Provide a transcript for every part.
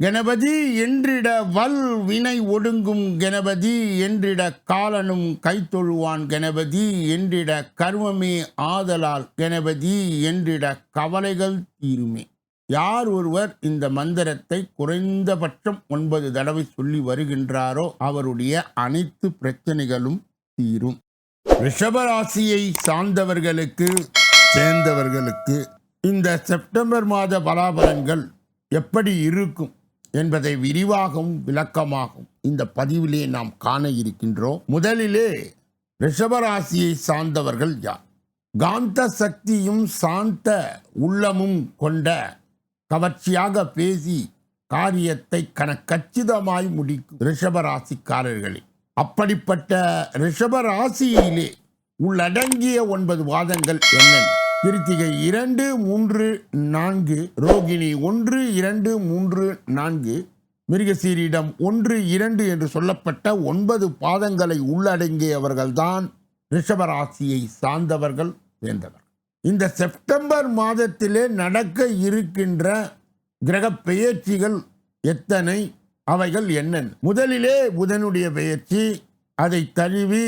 கணபதி என்றிட வல் வினை ஒடுங்கும் கணபதி என்றிட காலனும் கைத்தொழுவான் கணபதி என்றிட கர்மமே ஆதலால் கணபதி என்றிட கவலைகள் தீருமே. யார் ஒருவர் இந்த மந்திரத்தை குறைந்தபட்சம் ஒன்பது தடவை சொல்லி வருகின்றாரோ அவருடைய அனைத்து பிரச்சனைகளும் தீரும். ரிஷபராசியை சார்ந்தவர்களுக்கு சேர்ந்தவர்களுக்கு இந்த செப்டம்பர் மாத பலாபலன்கள் எப்படி இருக்கும்? என்பதை விரிவாகவும் விளக்கமாகவும் இந்த பதிவிலே நாம் காண இருக்கின்றோம். முதலிலே ரிஷபராசியை சார்ந்தவர்கள் யார்? காந்த சக்தியும் சாந்த உள்ளமும் கொண்ட கவர்ச்சியாக பேசி காரியத்தை கணக்கச்சிதமாய் முடிக்கும் ரிஷபராசிக்காரர்களே. அப்படிப்பட்ட ரிஷபராசியிலே உள்ளடங்கிய ஒன்பது வாதங்கள் என்னென்ன? கிருத்திகை இரண்டு மூன்று நான்கு ரோகிணி ஒன்று இரண்டு மூன்று நான்கு மிருகசீரிடம் ஒன்று இரண்டு என்று சொல்லப்பட்ட ஒன்பது பாதங்களை உள்ளடங்கியவர்கள்தான் ரிஷபராசியை சார்ந்தவர்கள் சேர்ந்தவர் இந்த செப்டம்பர் மாதத்திலே நடக்க இருக்கின்ற கிரக பெயர்ச்சிகள் எத்தனை அவைகள் என்னென்ன? முதலிலே புதனுடைய பெயர்ச்சி அதை தழுவி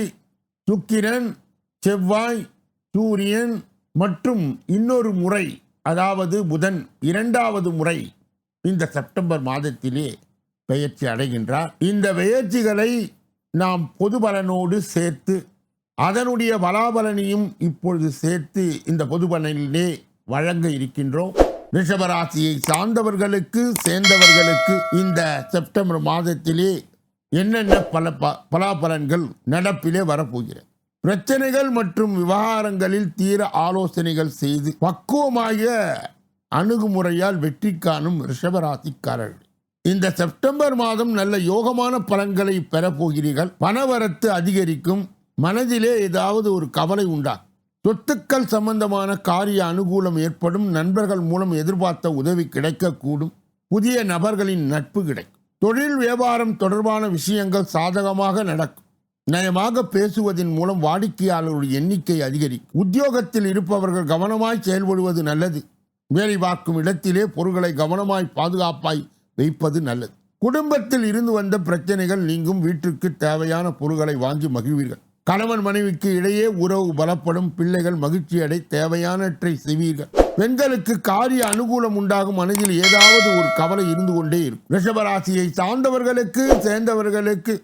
சுக்கிரன் செவ்வாய் சூரியன் மற்றும் இன்னொரு முறை அதாவது புதன் இரண்டாவது முறை இந்த செப்டம்பர் மாதத்திலே பெயர்ச்சி அடைகின்றார். இந்த பெயர்ச்சிகளை நாம் பொது பலனோடு சேர்த்து அதனுடைய பலாபலனையும் இப்பொழுது சேர்த்து இந்த பொது பலனிலே வழங்க இருக்கின்றோம். ரிஷபராசியை சார்ந்தவர்களுக்கு சேர்ந்தவர்களுக்கு இந்த செப்டம்பர் மாதத்திலே என்னென்ன பல ப- பலாபலன்கள் நடப்பிலே வரப்போகிறது. பிரச்சனைகள் மற்றும் விவகாரங்களில் தீர ஆலோசனைகள் செய்து பக்குவமாக அணுகுமுறையால் வெற்றி காணும் ரிஷபராசிக்காரர்கள் இந்த செப்டம்பர் மாதம் நல்ல யோகமான பலன்களை பெறப்போகிறீர்கள் பணவரத்து அதிகரிக்கும். மனதிலே ஏதாவது ஒரு கவலை உண்டா? சொத்துக்கள் சம்பந்தமான காரிய அனுகூலம் ஏற்படும். நண்பர்கள் மூலம் எதிர்பார்த்த உதவி கிடைக்கக்கூடும். புதிய நபர்களின் நட்பு கிடைக்கும். தொழில் வியாபாரம் தொடர்பான விஷயங்கள் சாதகமாக நடக்கும். நயமாக பேசுவதன் மூலம் வாடிக்கையாளர்கள் எண்ணிக்கை அதிகரிக்கும் உத்தியோகத்தில் இருப்பவர்கள் கவனமாய் செயல்படுவது நல்லது. வேலை பார்க்கும் இடத்திலே பொருட்களை கவனமாய் பாதுகாப்பாய் வைப்பது நல்லது. குடும்பத்தில் இருந்து வந்த பிரச்சனைகள் நீங்கும் வீட்டிற்கு தேவையான பொருட்களை வாங்கி மகிழ்வீர்கள். கணவன் மனைவிக்கு இடையே உறவு பலப்படும் பிள்ளைகள் மகிழ்ச்சி அடை தேவையானவற்றை செய்வீர்கள். பெண்களுக்கு காரிய அனுகூலம் உண்டாகும் மனதில் ஏதாவது ஒரு கவலை இருந்து கொண்டே இருக்கும். ரிஷபராசியை சார்ந்தவர்களுக்கு சேர்ந்தவர்களுக்கு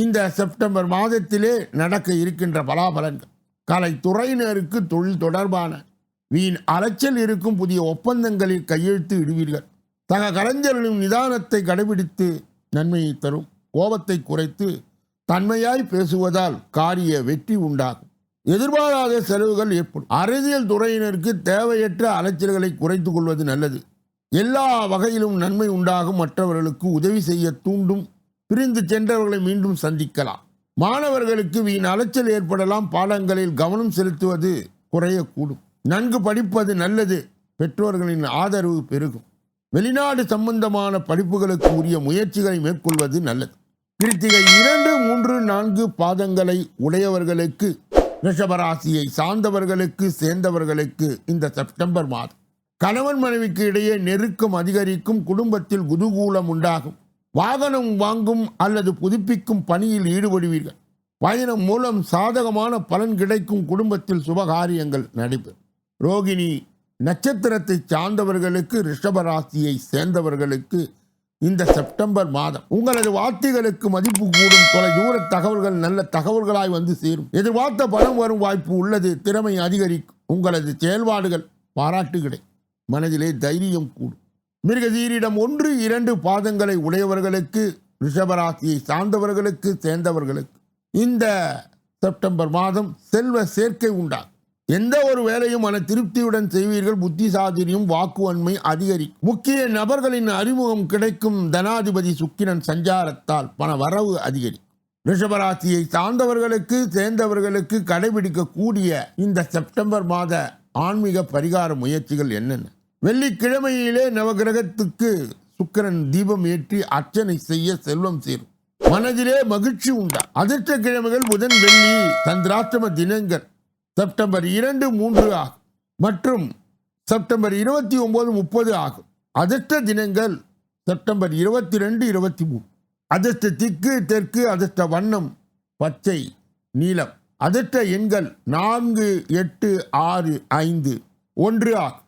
இந்த செப்டம்பர் மாதத்திலே நடக்க இருக்கின்ற பலாபலன்கள். கலைத்துறையினருக்கு தொழில் தொடர்பான வீண் அலைச்சல் இருக்கும் புதிய ஒப்பந்தங்களில் கையெழுத்து இடுவீர்கள். தக கலைஞர்களின் நிதானத்தை கடைபிடித்து நன்மையை தரும். கோபத்தை குறைத்து தன்மையாய் பேசுவதால் காரிய வெற்றி உண்டாகும். எதிர்பாராத செலவுகள் ஏற்படும். அரசியல் துறையினருக்கு தேவையற்ற அலைச்சல்களை குறைத்து கொள்வது நல்லது. எல்லா வகையிலும் நன்மை உண்டாகும். மற்றவர்களுக்கு உதவி செய்ய தூண்டும் பிரிந்து சென்றவர்களை மீண்டும் சந்திக்கலாம். மாணவர்களுக்கு வீண் அலைச்சல் ஏற்படலாம். பாடங்களில் கவனம் செலுத்துவது குறையக்கூடும். நன்கு படிப்பது நல்லது. பெற்றோர்களின் ஆதரவு பெருகும். வெளிநாடு சம்பந்தமான படிப்புகளுக்கு உரிய முயற்சிகளை மேற்கொள்வது நல்லது. கிருத்திகை இரண்டு மூன்று நான்கு பாதங்களை உடையவர்களுக்கு ரிஷபராசியை சார்ந்தவர்களுக்கு சேர்ந்தவர்களுக்கு இந்த செப்டம்பர் மாதம். கணவன் மனைவிக்கு இடையே நெருக்கம் அதிகரிக்கும். குடும்பத்தில் குதூகூலம் உண்டாகும். வாகனம் வாங்கும் அல்லது புதுப்பிக்கும் பணியில் ஈடுபடுவீர்கள். பயணம் மூலம் சாதகமான பலன் கிடைக்கும் குடும்பத்தில் சுபகாரியங்கள் நடைபெறும். ரோகிணி நட்சத்திரத்தை சார்ந்தவர்களுக்கு ரிஷபராசியை சேர்ந்தவர்களுக்கு இந்த செப்டம்பர் மாதம் உங்களது வார்த்தைகளுக்கு மதிப்பு கூடும். தொலை தூர தகவல்கள் நல்ல தகவல்களாய் வந்து சேரும். எதிர்பார்த்த பணம் வரும் வாய்ப்பு உள்ளது. திறமை அதிகரிக்கும். உங்களது செயல்பாடுகள் பாராட்டு கிடை மனதிலே தைரியம் கூடும். மிருகதீரிடம் ஒன்று இரண்டு பாதங்களை உடையவர்களுக்கு ரிஷபராசியை சார்ந்தவர்களுக்கு சேர்ந்தவர்களுக்கு. இந்த செப்டம்பர் மாதம் செல்வ சேர்க்கை உண்டாகும். எந்த ஒரு வேலையும் மன திருப்தியுடன் செய்வீர்கள். புத்தி சாதுரியம் வாக்குவன்மை அதிகரிக்கும். முக்கிய நபர்களின் அறிமுகம் கிடைக்கும் தனாதிபதி சுக்கிரன் சஞ்சாரத்தால் பண வரவு அதிகரிக்கும். ரிஷபராசியை சார்ந்தவர்களுக்கு சேர்ந்தவர்களுக்கு கடைபிடிக்கக்கூடிய இந்த செப்டம்பர் மாத ஆன்மீக பரிகார முயற்சிகள் என்னென்ன? வெள்ளிக்கிழமையிலே நவகிரகத்துக்கு சுக்கிரன் தீபம் ஏற்றி அர்ச்சனை செய்ய செல்வம் சேரும். மனதிலே மகிழ்ச்சி உண்டா? அதிர்ஷ்ட கிழமைகள் புதன் வெள்ளி சந்திராஷ்டம தினங்கள். செப்டம்பர் இரண்டு மூன்று ஆகும். மற்றும் செப்டம்பர் இருபத்தி ஒன்பது முப்பது ஆகும். அதிர்ஷ்ட தினங்கள் செப்டம்பர் இருபத்தி ரெண்டு இருபத்தி மூணு அதிர்ஷ்ட திக்கு தெற்கு அதிர்ஷ்ட வண்ணம் பச்சை நீலம். அதிர்ஷ்ட எண்கள் நான்கு எட்டு ஆறு ஐந்து ஒன்று ஆகும்.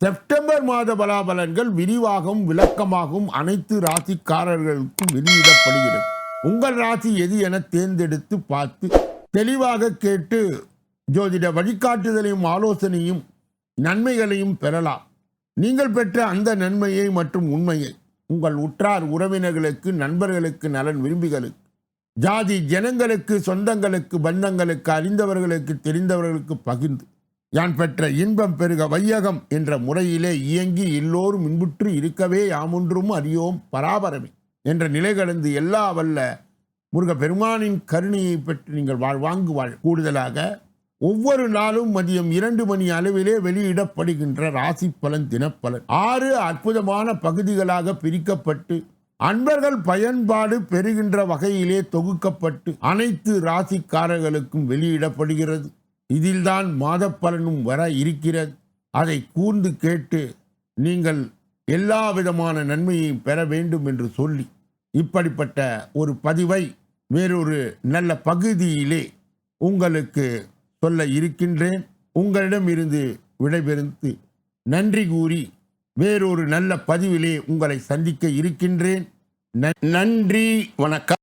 செப்டம்பர் மாத பலாபலன்கள் விரிவாகவும் விளக்கமாகவும் அனைத்து ராசிக்காரர்களுக்கும் வெளியிடப்படுகிறது. உங்கள் ராசி எது என தேர்ந்தெடுத்து பார்த்து தெளிவாக கேட்டு ஜோதிட வழிகாட்டுதலையும் ஆலோசனையும் நன்மைகளையும் பெறலாம். நீங்கள் பெற்ற அந்த நன்மையை மற்றும் உண்மையை உங்கள் உற்றார் உறவினர்களுக்கு நண்பர்களுக்கு நலன் விரும்பிகளுக்கு ஜாதி ஜனங்களுக்கு சொந்தங்களுக்கு பந்தங்களுக்கு அறிந்தவர்களுக்கு தெரிந்தவர்களுக்கு பகிர்ந்து யான் பெற்ற இன்பம் பெருக வையகம் என்ற முறையிலே இயங்கி எல்லோரும் இன்புற்று இருக்கவே யாமொன்றும் அறியோம் பராபரமே என்ற நிலை கடந்து எல்லா வல்ல முருக பெருமானின் கருணையை பெற்று நீங்கள் வாழ்வாங்கு வாழ் கூடுதலாக ஒவ்வொரு நாளும் மதியம் இரண்டு மணி அளவிலே வெளியிடப்படுகின்ற ராசி பலன் தினப்பலன். ஆறு அற்புதமான பகுதிகளாக பிரிக்கப்பட்டு அன்பர்கள் பயன்பாடு பெறுகின்ற வகையிலே தொகுக்கப்பட்டு அனைத்து ராசிக்காரர்களுக்கும் வெளியிடப்படுகிறது. இதில்தான் மாதப்பலனும் வர இருக்கிறது. அதை கூர்ந்து கேட்டு நீங்கள் எல்லா விதமான நன்மையையும் பெற வேண்டும் என்று சொல்லி இப்படிப்பட்ட ஒரு பதிவை வேறொரு நல்ல பகுதியிலே உங்களுக்கு சொல்ல இருக்கின்றேன். உங்களிடமிருந்து விடைபெறுந்து நன்றி கூறி வேறொரு நல்ல பதிவிலே உங்களை சந்திக்க இருக்கின்றேன். ந- நன்றி வணக்கம்.